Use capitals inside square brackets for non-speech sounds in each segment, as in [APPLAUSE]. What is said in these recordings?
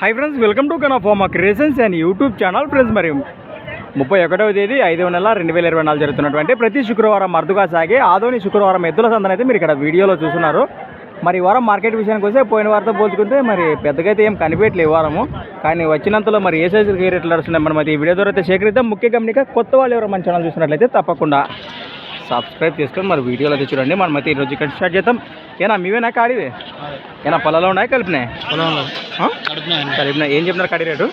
Hi friends welcome to Kana farm creations and YouTube channel friends మరి ముప్పై ఒకటవ తేదీ ఐదవ నెల రెండు వేల ఇరవై నాలుగు జరుగుతున్నటువంటి ప్రతి శుక్రవారం అరుదుగా సాగే ఆదోని శుక్రవారం ఎద్దుల సందన అయితే మీరు ఇక్కడ వీడియోలో చూస్తున్నారు. మరి ఈ వారం మార్కెట్ విషయానికి వస్తే పోయిన వారంతో పోల్చుకుంటే మరి పెద్దగా అయితే ఏం కనిపించట్లేదు ఈ వారము. కానీ వచ్చినంతలో మరి ఏ సైజులకి ఏ రేట్లు నడుస్తున్నాయి మనం మరి ఈ వీడియో ద్వారా అయితే సేకరిద్దాం. ముఖ్య గమనిక కొత్త వాళ్ళు ఎవరు మన ఛానల్ చూసినట్లయితే తప్పకుండా సబ్స్క్రైబ్ చేసుకొని మరి వీడియోలో అయితే చూడండి. మనం అయితే ఈరోజు ఇక్కడ స్టార్ట్ చేద్దాం. ఏనా మీవేనా కాడివే ఏనా పొలాలు ఉన్నాయి కలిపినాయి? కలిపినాయి ఏం చెప్తున్నారు కాడి రేటు?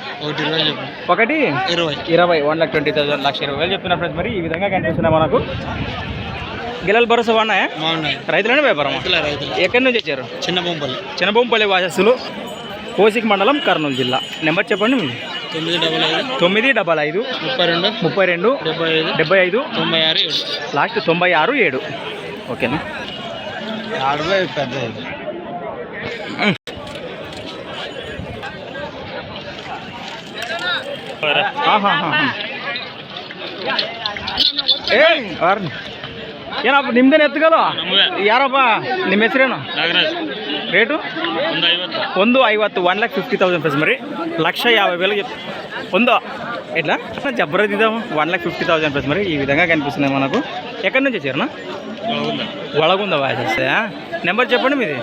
ఒకటి ఇరవై ఇరవై. వన్ లాక్ ట్వంటీ థౌసండ్ లక్ష ఇరవై వేలు చెప్తున్నారు ఫ్రెండ్స్ మరి. ఈ విధంగా కనిపిస్తున్నాయి మనకు. గిల్లలు భరోసా బాగున్నాయి? రైతులనే వ్యాపారం ఎక్కడి నుంచి వచ్చారు? చిన్న బొంపలు చిన్నబొంపల్లి వాసస్సులు కోసిక్ మండలం కర్నూలు జిల్లా నెంబర్ చెప్పండి మీది. తొమ్మిది డబల్ ఐదు తొమ్మిది డబల్ ఐదు ముప్పై రెండు ముప్పై రెండు డెబ్బై ఐదు డెబ్బై ఐదు తొంభై ఆరు ఏడు లాస్ట్ తొంభై ఆరు ఏడు ఓకేనా అరవై పెద్ద ಆಹಾ ಏ ಅವ್ರ ಏನಪ್ಪ ನಿಮ್ದೇನು ಎತ್ತುಗಲ್ಲ ಯಾರಪ್ಪ ನಿಮ್ಮ ಹೆಸರೇನು నాగరాజ్ ರೇಟು ಒಂದು ಐವತ್ತು ಒಂದು ಐವತ್ತು one lakh fifty thousand plus మరి లక్ష యాభై వేలు చెప్ ఉందో ఎట్లా జబర్దస్త్ ఇద్దాము one lakh fifty thousand plus మరి ఈ విధంగా కనిపిస్తున్నాయి మనకు ఎక్కడి నుంచి వచ్చారునా ఒಳగుంద వాయిస్ నెంబర్ చెప్పండి మీది.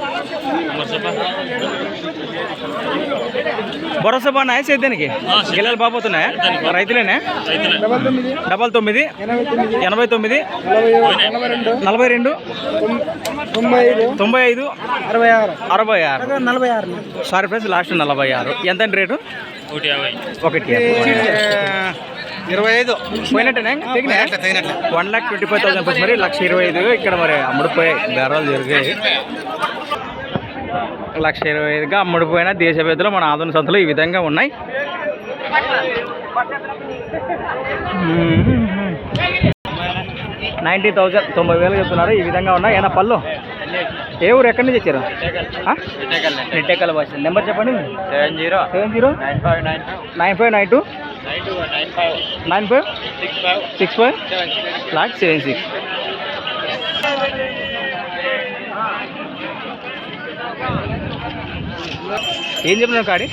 భరోసా బాగున్నాయా సేద్యానికి? గిల్లలు బాగుతున్నాయా రైతులేనే? డబల్ తొమ్మిది ఎనభై తొమ్మిది నలభై రెండు తొంభై ఐదు అరవై ఆరు. అరవై ఆరు నలభై ఆరు. సారీ ఫ్రెండ్స్ లాస్ట్ నలభై ఆరు. ఎంత రేటు? ఒకటి ఒకటి ఇరవై ఐదు. పోయినట్టేనా? One lakh twenty five thousand plus మరి లక్ష ఇరవై ఐదు. ఇక్కడ మరి అమ్ముడుపోయాయి. బేరాలు జరిగాయి. లక్ష ఇరవై ఐదుగా అమ్ముడుపోయిన దేశ పెద్దలు మన ఆధునిక సంతలు ఈ విధంగా ఉన్నాయి. నైంటీ థౌజండ్ తొంభై వేలు చెప్తున్నారు. ఈ విధంగా ఉన్నాయి. ఏనా పళ్ళు? ఏ ఊరు? ఎక్కడి నుంచి వచ్చారు? భాష నెంబర్ చెప్పండి. Seven zero seven zero nine five nine nine five nine two. Nine five. Six five. Lakh seven six. ఏం చెప్తున్నారు కాడి?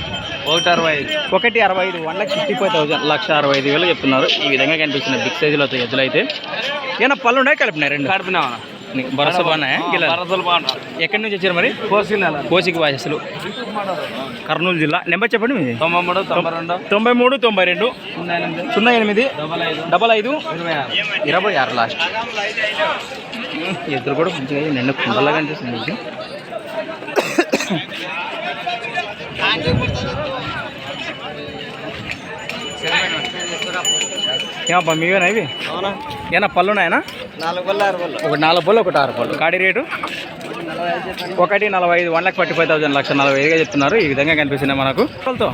ఒకటి అరవై ఐదు. ఒకటి అరవై ఐదు. One lakh fifty five thousand లక్ష అరవై ఐదు వేలు చెప్తున్నారు. ఈ విధంగా కనిపిస్తున్నాయి బిగ్ సైజులో అయితే. ఎద్దులు అయితే ఏమైనా పళ్ళు ఉన్నాయి? కలిపినాయి? రెండు. కడుపునా నీకు భరోసా బాగున్నాయా? గిల్లలు? వరదలు బాగున్నా ఎక్కడి నుంచి వచ్చారు మరి? కోసి కోసికి వాసస్సులు కర్నూలు జిల్లా. నెంబర్ చెప్పండి మీది తొంభై మూడు తొంభై రెండు. తొంభై మూడు తొంభై రెండు. సున్నా ఎనిమిది. సున్నా ఎనిమిది. డబల్ ఐదు. ఆరు. ఇరవై ఆరు లాస్ట్. ఇద్దరు కూడా మంచిగా నిన్న కుండలాగా అనిపిస్తుంది. ఏమబ్బా మీవేనా ఇవి? ఏనా పళ్ళు ఉన్నాయనా నాలుగు వల్ల ఆరు వల్ల ఒకటి నాలుగు పళ్ళు ఒకటి ఆరు పళ్ళు. కాడి రేటు? ఒకటి నలభై ఐదు one lakh forty five thousand లక్ష నలభై ఐదుగా చెప్తున్నారు. ఈ విధంగా కనిపిస్తున్నాయి మనకు. పళ్ళతో?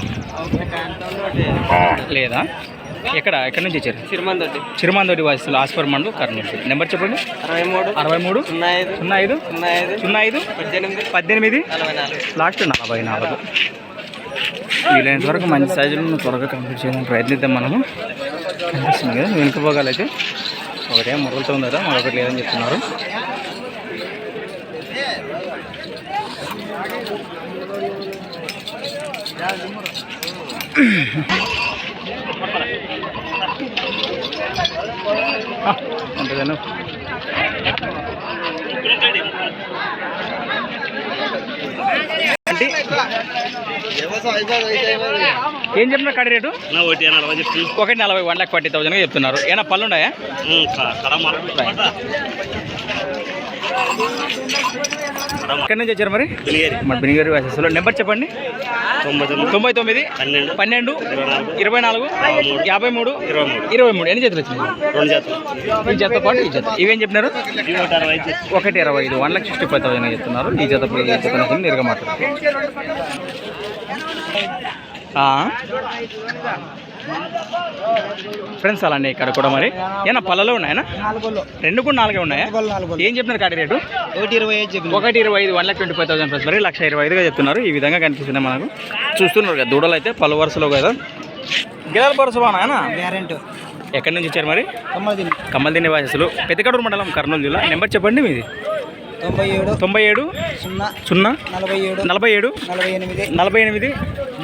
లేదా? ఎక్కడ? ఎక్కడి నుంచి వచ్చారు సిరిమందొడ్డి చిరుమందోడి వాసులు ఆస్పర్ మండలు కర్నూలు నెంబర్ చెప్పండి. అరవై మూడు అరవై మూడు సున్నా ఐదు సున్నా ఐదు సున్నా ఐదు సున్నా ఐదు పద్దెనిమిది. పద్దెనిమిది. నలభై నాలుగు లాస్ట్ నలభై నాలుగు. వీలైనంత వరకు మంచి సైజులను త్వరగా కంప్లీట్ చేయడానికి ప్రయత్నిద్దాం మనము. వస్తుంది కదా వెనుక భాగాలు అయితే. ఒకటే మొదలుతో ఉంది కదా మరొకటి లేదని చెప్తున్నారు. ఆ, అంటే ఏం చెప్పిన కడి రేటు? ఒకటి నలభై చెప్పి ఒకటి నలభై వన్ లాక్ ఫార్టీ థౌసండ్గా చెప్తున్నారు. ఏమైనా పళ్ళు ఉన్నాయా? ఎక్కడి నుంచి వచ్చారు మరి? మన బినిగారి వాసస్సులో నెంబర్ చెప్పండి. తొంభై తొమ్మిది. పన్నెండు. ఇరవై నాలుగు. యాభై మూడు. ఇరవై మూడు. ఇరవై మూడు. ఎన్ని జతలు వచ్చినాయి? రెండు జాతలు. ఈ జత పాటు ఈ జత. ఇవేం చెప్పినారు? ఒకటి ఇరవై ఐదు. One lakh sixty five thousand చెప్తున్నారు. ఈ జత ఈ జత నేరుగా మాట్లాడుతున్నారు ఫ్రెండ్స్ అలానే ఇక్కడ కూడా మరి. ఏనా పళ్ళలో ఉన్నాయనా? రెండు కూడా నాలుగే ఉన్నాయా? ఏం చెప్పినారు కాడి రేటు? ఒకటి ఇరవై ఐదు ఒకటి ఇరవై ఐదు one lakh twenty five thousand plus మరి లక్ష ఇరవై ఐదుగా చెప్తున్నారు. ఈ విధంగా కనిపిస్తున్నాయి మనకు. చూస్తున్నారు కదా దూడలు అయితే పలు వరుసలో కదా. గిరాల వరుస బాగా గ్యారెంటీ. ఎక్కడి నుంచి వచ్చారు మరి? తొమ్మిది కమ్మల్దిని వాసస్సులు పెద్దకడూరు మండలం కర్నూలు జిల్లా. నెంబర్ చెప్పండి మీది. తొంభై ఏడు తొంభై ఏడు సున్నా సున్నా నలభై ఏడు నలభై ఏడు నలభై ఎనిమిది నలభై ఎనిమిది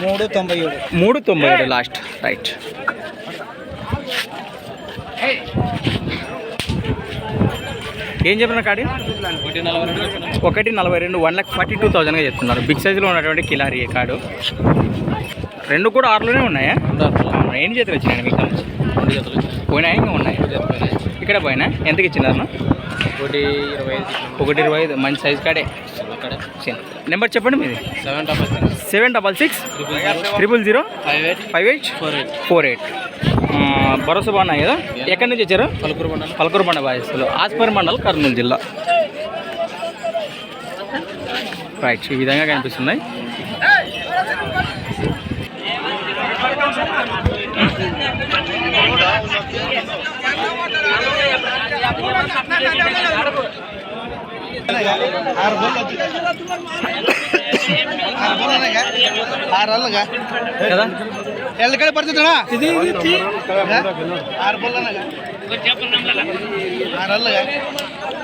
మూడు తొంభై ఏడు. మూడు తొంభై ఏడు లాస్ట్. రైట్ ఏం చెప్పిన కాడి? ఒకటి నలభై రెండు వన్ లాక్ ఫార్టీ టూ థౌజండ్గా చెప్తున్నారు. బిగ్ సైజులో ఉన్నటువంటి కిలారి ఈ కార్డు రెండు కూడా ఆరులోనే ఉన్నాయా? అవునా ఎన్ని చేతులు వచ్చినాయి మీకు? పోయినాయి ఇంకా ఉన్నాయి? ఇక్కడ పోయినా? ఎంతకి ఇచ్చినారు ఒకటి ఇరవై ఐదు. ఒకటి ఇరవై ఐదు. మంచి సైజ్ కాడే. నెంబర్ చెప్పండి మీది. Seven double seven double six triple zero five eight five eight four eight four eight. భరోసా బాగున్నాయి కదా? ఎక్కడి నుంచి వచ్చారు? పలుకురు మండలం. పలకూరు బండ బాధిస్తులు ఆస్పరి మండల్ కర్నూలు జిల్లా. రైట్ ఈ విధంగా కనిపిస్తున్నాయి.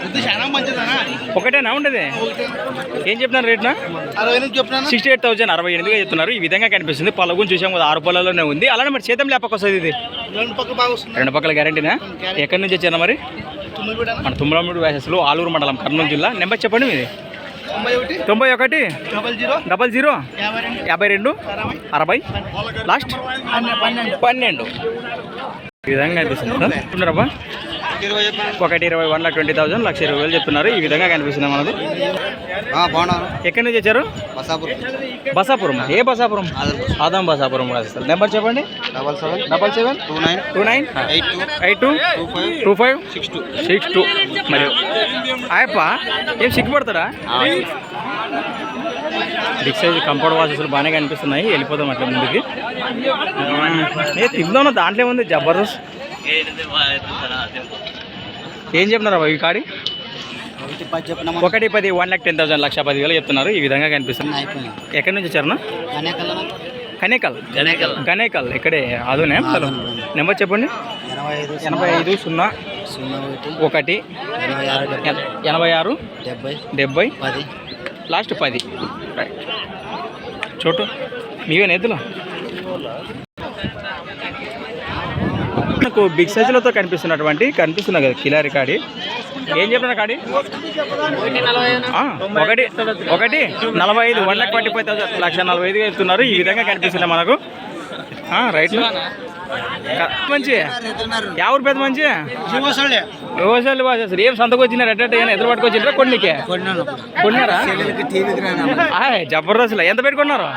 ఇది చాలా మంచిదనా ఒకటేనా ఉండేది? ఏం చెప్పినారు రేట్నా? అరవై ఎనిమిది చెప్తున్నాను సిక్స్టీ ఎయిట్ థౌసండ్ అరవై ఎనిమిదిగా చెప్తున్నారు. ఈ విధంగా కనిపిస్తుంది. పలుగు చూసాం కదా ఆరు పొలాల్లోనే ఉంది. అలానే మరి చేతం లేపక వస్తుంది ఇది? రెండు పక్కల బాగా రెండు పక్కల గ్యారంటీనా? ఎక్కడి నుంచి వచ్చారా మరి? మన తుమ్మలమూడు వ్యాసెస్లో ఆలూరు మండలం కర్నూలు జిల్లా. నెంబర్ చెప్పండి మీది. తొంభై ఒకటి? Double zero? యాభై రెండు? అరవై? లాస్ట్? పన్నెండు. పన్నెండు. ఈ విధంగా ఇరవై చెప్పాను ఒకటి ఇరవై వన్ లాక్ ట్వంటీ థౌసండ్ లక్ష ఇరవై వేలు చెప్తున్నారు. ఈ విధంగా కనిపిస్తుంది మనకు. ఎక్కడి నుంచి వచ్చారు? బసాపూర్. ఏ బసాపురం? ఆదాం బసాపురం రాజస్థాన్ నెంబర్ చెప్పండి. Double seven. Double seven? Two nine. Two nine? Eight two. Eight two? Two five. Six two. Six two. మరియు ఆయప్ప ఏం సిగ్గుపడతాడా? బిగ్ సైజ్ కంపౌండ్ వాసెస్లు బాగానే కనిపిస్తున్నాయి. వెళ్ళిపోతాం అట్లా ముందుకి. ఏ తిందాం దాంట్లో ఏముంది? జబర్దస్త్. ఏం చెప్తున్నారు ఈ కాడి? ఒకటి పది వన్ లాక్ టెన్ థౌసండ్ లక్ష పది వేలు చెప్తున్నారు. ఈ విధంగా కనిపిస్తుంది. ఎక్కడి నుంచి వచ్చారు కనేకల్ గణేకల్ గనేకల్ ఇక్కడే అదునే. నెంబర్ చెప్పండి. ఎనభై ఐదు సున్నా. సున్నా. ఒకటి. ఎనభై ఆరు డెబ్బై. లాస్ట్ పది. రైట్ చోటు. మీవే నేతలు? నాకు బిగ్ సైజులతో కనిపిస్తున్నటువంటి కనిపిస్తున్నా కదా కిలారి కాడి. ఏం చెప్పిన కాడి? ఒకటి ఒకటి నలభై ఐదు one lakh twenty five thousand లక్ష నలభై ఐదుగా వెళ్తున్నారు ఈ విధంగా కనిపిస్తున్నాయి మనకు. ఆ, రైట్. మంచి? యా ఊరు పెద్ద మంచి వ్యవసాయాలు బాగా చేస్తారు ఏం సంతకు వచ్చినారు ఎట్ట ఎదురు పట్టుకొచ్చిండ్రా కొన్నికే కొన్నారా జబర్దస్త్ ఎంత పెట్టుకున్నారు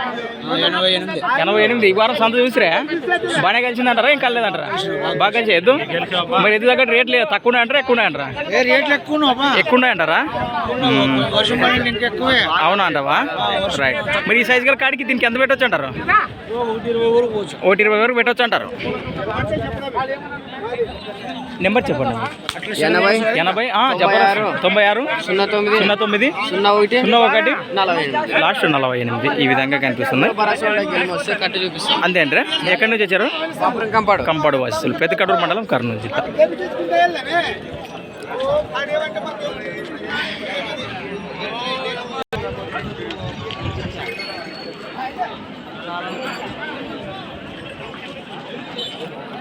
ఎనభై ఎనిమిది ఈ వారం సంత చూసిరా బాగానే కలిసిందంటారా ఏం కలలేదంటారా బాగా కలిసి ఎద్దు మరి ఎద్దు దగ్గర రేట్లు తక్కువ అంటారా ఎక్కువ అంటారా ఏ రేట్లు ఎక్కువ ఎక్కువ అంటారా ఇంకా అవునా అంటావా రైట్ మరి ఈ సైజు గల కాడికి దీనికి ఎంత పెట్టొచ్చు అంటారు ఒకటి ఇరవై వరకు పెట్టొచ్చు అంటారు నెంబర్ చెప్పండి. ఎనభై ఎనభై ఆ, జబర్దస్త్ తొంభై ఆరు సున్నా తొమ్మిది సున్నా తొమ్మిది సున్నా ఒకటి సున్నా ఒకటి నలభై ఎనిమిది. లాస్ట్ నలభై ఎనిమిది. ఈ విధంగా కనిపిస్తుంది. అంతే అంటే ఎక్కడి నుంచి వచ్చారు? కంపాడు. కంపాడు వాసులు. పెద్ద కడూరు మండలం కర్నూలు జిల్లా.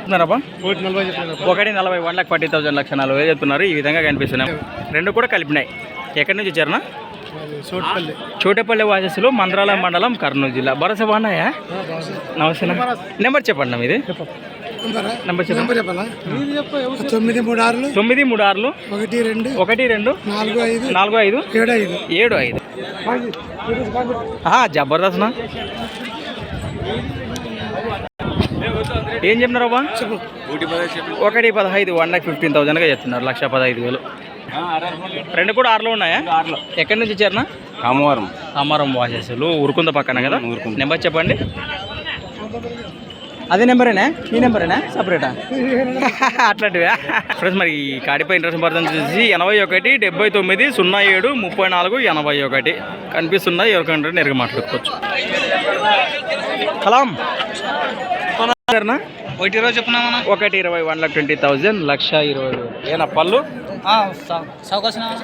చెప్తున్నారబ్బా ఒకటి నలభై వన్ లాక్ ఫార్టీ థౌసండ్ లక్ష నలభై చెప్తున్నారు. ఈ విధంగా కనిపిస్తున్నాయి. రెండు కూడా కలిపినాయి. ఎక్కడి నుంచి వచ్చారనా చోటుపల్లి చోటపల్లి వాసస్సులు మంత్రాలయం మండలం కర్నూలు జిల్లా. భరోసా బాగున్నాయా? నమస్తే నెంబర్? చెప్పండి మీది. నెంబర్? చెప్పండి. తొమ్మిది మూడు ఆరులు. తొమ్మిది మూడు ఆరులు. ఒకటి రెండు. ఒకటి రెండు. నాలుగు ఐదు. నాలుగు ఐదు. ఏడు ఐదు. ఏడు ఐదు. జబర్దస్త్ ఏం చెప్తున్నారబ్బా ఒకటి పదహైదు వన్ లాక్ ఫిఫ్టీన్ థౌసండ్గా చెప్తున్నారు లక్ష పదహైదు వేలు. రెండు కూడా ఆరులో ఉన్నాయా? ఎక్కడి నుంచి ఇచ్చారనా? కామవరం. అమరం వాసెస్లు ఉరుకుంద పక్కన కదా? నెంబర్ చెప్పండి. అదే నెంబరేనా? ఈ నెంబరేనా? సపరేటా [LAUGHS] అట్లాంటివా? ఫ్రెండ్స్ మరి ఈ కాడిపై ఇంట్రెస్ట్ పడుతుంది చూసి ఎనభై ఒకటి డెబ్బై తొమ్మిది సున్నా ఏడు ముప్పై నాలుగు ఎనభై ఒకటి. కనిపిస్తున్నాయి ఎవరికంటే నేరుగా మాట్లాడుకోవచ్చు. కలాం. ఒకటి ఇరవై చెప్పున్నామన్నా ఒకటి ఇరవై వన్ లాక్ ట్వంటీ థౌజండ్ లక్ష ఇరవై ఏనా పళ్ళు?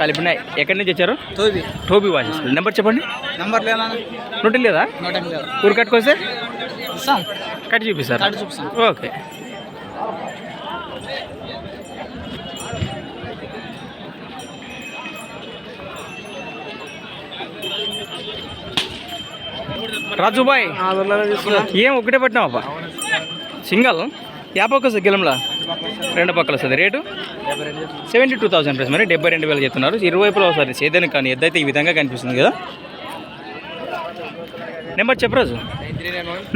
కలిపినాయి. ఎక్కడి నుంచి వచ్చారు? తోబి టోబీ వాచెస్ నెంబర్ చెప్పండి. నంబర్ లేదా నోటి లేదా? ఊరు కట్టుకొస్తే? కట్టి చూపిస్తారు? ఓకే. రాజుబాయ్ ఏం ఒకటే పట్టినావా సింగల్. యా పక్క వస్తుంది గిలంలా రెండు పక్కల వస్తుంది. Rate? Seventy two thousand price. మరి డెబ్బై రెండు వేలు చెప్తున్నారు. ఇరువైపులో ఒకసారి సేదానికి కానీ ఎద్దైతే ఈ విధంగా కనిపిస్తుంది కదా. Number చెప్పరాజు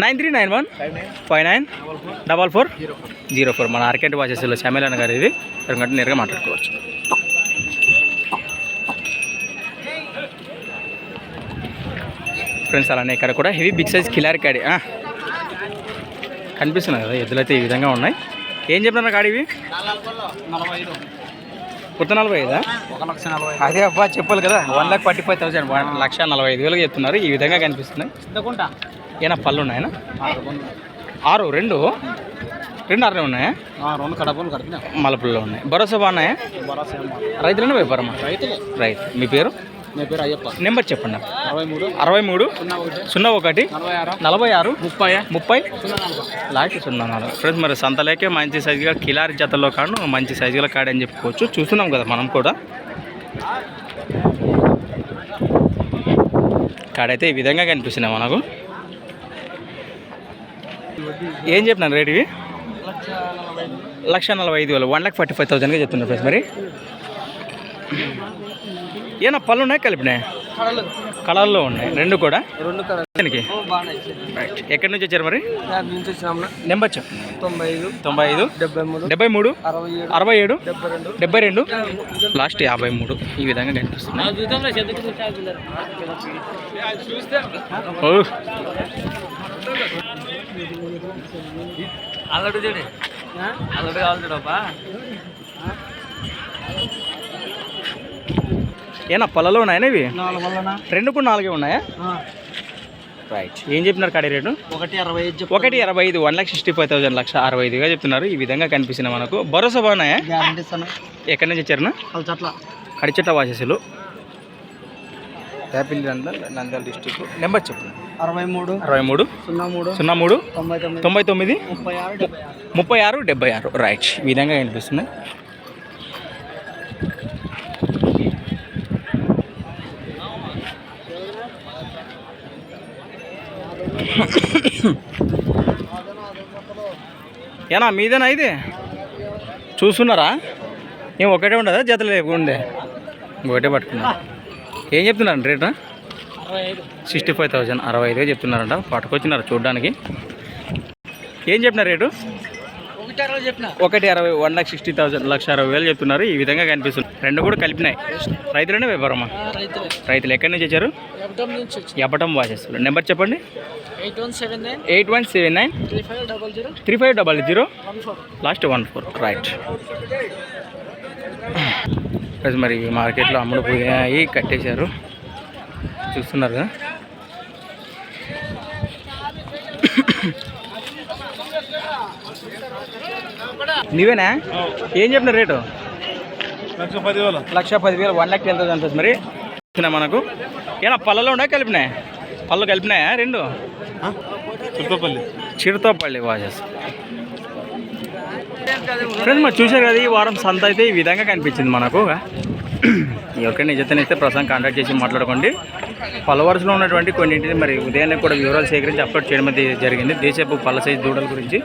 nine three nine one. Five nine. Double four. Zero four. మన ఆర్కెంట్ వాచెస్లో శ్యామలన్న గారు ఇది రెండు నేరుగా మాట్లాడుకోవచ్చు. ఫ్రెండ్స్ అలానే ఇక్కడ కూడా హెవీ బిగ్ సైజ్ కిలారి కాడి. కనిపిస్తున్నాయి కదా ఎద్దులైతే ఈ విధంగా ఉన్నాయి. ఏం చెప్పినారు కాడి ఇవి? నలభై ఐదు కొత్త నలభై ఐదా? ఒక లక్ష నలభై అదే అబ్బా చెప్పాలి కదా. One lakh forty five thousand one లక్ష నలభై ఐదు వేలకు చెప్తున్నారు. ఈ విధంగా కనిపిస్తున్నాయి. ఏనా పళ్ళు ఉన్నాయనా? ఆరు రెండు? రెండు ఆరు ఉన్నాయా? రెండు కడపలు కడుతున్నా మలపుల్లో ఉన్నాయి భరోసా బాగున్నాయా. రైతులను వ్యాపారమా? రైతులే. రైట్ మీ పేరు? నా పేరు అయ్యప్ప. నెంబర్ చెప్పండి. అరవై మూడు. అరవై మూడు. సున్నా ఒకటి. నలభై ఆరు. ముప్పై. ముప్పై. లాస్ట్ సున్నా నాలుగు ఫ్రెండ్స్ మరి సంతలేకే మంచి సైజుగా కిలారి జతల్లో కాడు మంచి సైజుల కాడు అని చెప్పుకోవచ్చు. చూస్తున్నాం కదా మనం కూడా. కాడైతే ఈ విధంగా కనిపిస్తున్నాయి మనకు. ఏం చెప్పినాను రేట్ ఇవి? లక్ష నలభై ఐదు. వేలు. వన్ లాక్ ఫార్టీ ఫైవ్ థౌసండ్గా చెప్తున్నారు ఫ్రెండ్స్ మరి. ఏనా పళ్ళు ఉన్నాయి కలిపినాయి? కలర్లో ఉన్నాయి. రెండు కూడా? రెండు దీనికి? ఎక్కడి నుంచి వచ్చారు మరి? నెంబర్ చెప్పు. తొంభై ఐదు తొంభై ఐదు డెబ్బై మూడు డెబ్బై మూడు అరవై ఏడు డెబ్బై రెండు. డెబ్బై రెండు. లాస్ట్ యాభై మూడు. ఈ విధంగా కనిపిస్తుంది ఓ, అల్లడు చూడు. అల్లడు కావాలి చూడప్పా ఏనా పొలలో ఉన్నాయా ఇవి? నాలుగు వల్లనా రెండు కూడా నాలుగే ఉన్నాయా? రైట్ ఏం చెప్పినారు కాడి రేటు? ఒకటి అరవై ఐదు ఒకటి అరవై ఐదు one lakh sixty five thousand లక్ష అరవై ఐదుగా చెప్తున్నారు. ఈ విధంగా కనిపిస్తున్నాయి మనకు. భరోసా బాగున్నాయా ఎక్కడి నుంచి వచ్చారునా వాళ్ళ చట్ల కడిచెట్ట వాసేసులు యాపిల్ నంద్యాల డిస్టిక్ నెంబర్ చెప్పు. అరవై మూడు. అరవై మూడు. సున్నా మూడు. సున్నా మూడు. తొంభై తొమ్మిది. ముప్పై ఆరు డెబ్బై ఆరు. రైట్ ఈ విధంగా కనిపిస్తున్నాయి. ఏనా మీదేనా ఇది? చూస్తున్నారా? ఏం ఒకటే ఉండదా? జతలు ఉండే. ఒకటే పట్టుకున్నా. ఏం చెప్తున్నారు రేటు? సిక్స్టీ ఫైవ్ థౌజండ్ అరవై ఐదుగా చెప్తున్నారంట. పట్టుకొచ్చినారు చూడడానికి. ఏం చెప్పినారు రేటు? ఒకటి అరవై వన్ లాక్ సిక్స్టీ థౌసండ్ లక్ష అరవై వేలు చెప్తున్నారు. ఈ విధంగా కనిపిస్తుంది. రెండు కూడా కలిపినాయి. రైతులనే వ్యాపారమా? రైతులే. ఎక్కడి నుంచి వచ్చారు? ఎప్పటి వాచేస్తారు నెంబర్ చెప్పండి. Eight one seven nine. Eight one seven nine. Three five double zero. Last one four. Right. మరి మార్కెట్లో అమ్ముడు పోయాయి కట్టేశారు. చూస్తున్నారు కదా. నీవేనా? ఏం చెప్పిన రేటు? లక్ష పదివేలు. లక్ష పదివేలు వన్ లాక్ టెన్ థౌసండ్ మరి? ఇచ్చినా మనకు. ఏనా పళ్ళలో ఉన్నాయి కలిపినాయి? పళ్ళు కలిపినాయా రెండు? చుట్టపల్లి చిరుతోపల్లి. వాచెస్ ఫ్రెండ్స్ మరి చూశారు కదా ఈ వారం సంత అయితే ఈ విధంగా కనిపించింది మనకు. ఎవరికైనా నిజతనైతే ప్రస్తుతం కాంటాక్ట్ చేసి మాట్లాడుకోండి. పలవరుసలో ఉన్నటువంటి కొన్నింటిని మరి ఉదయాన్నే కూడా వివరాలు సేకరించి అప్లోడ్ చేయడం జరిగింది. దేశపు పళ్ళ సైజు దూడల గురించి.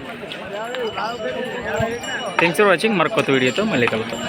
థ్యాంక్స్ ఫర్ వాచింగ్ మరి కొత్త వీడియోతో మళ్ళీ కలుగుతాం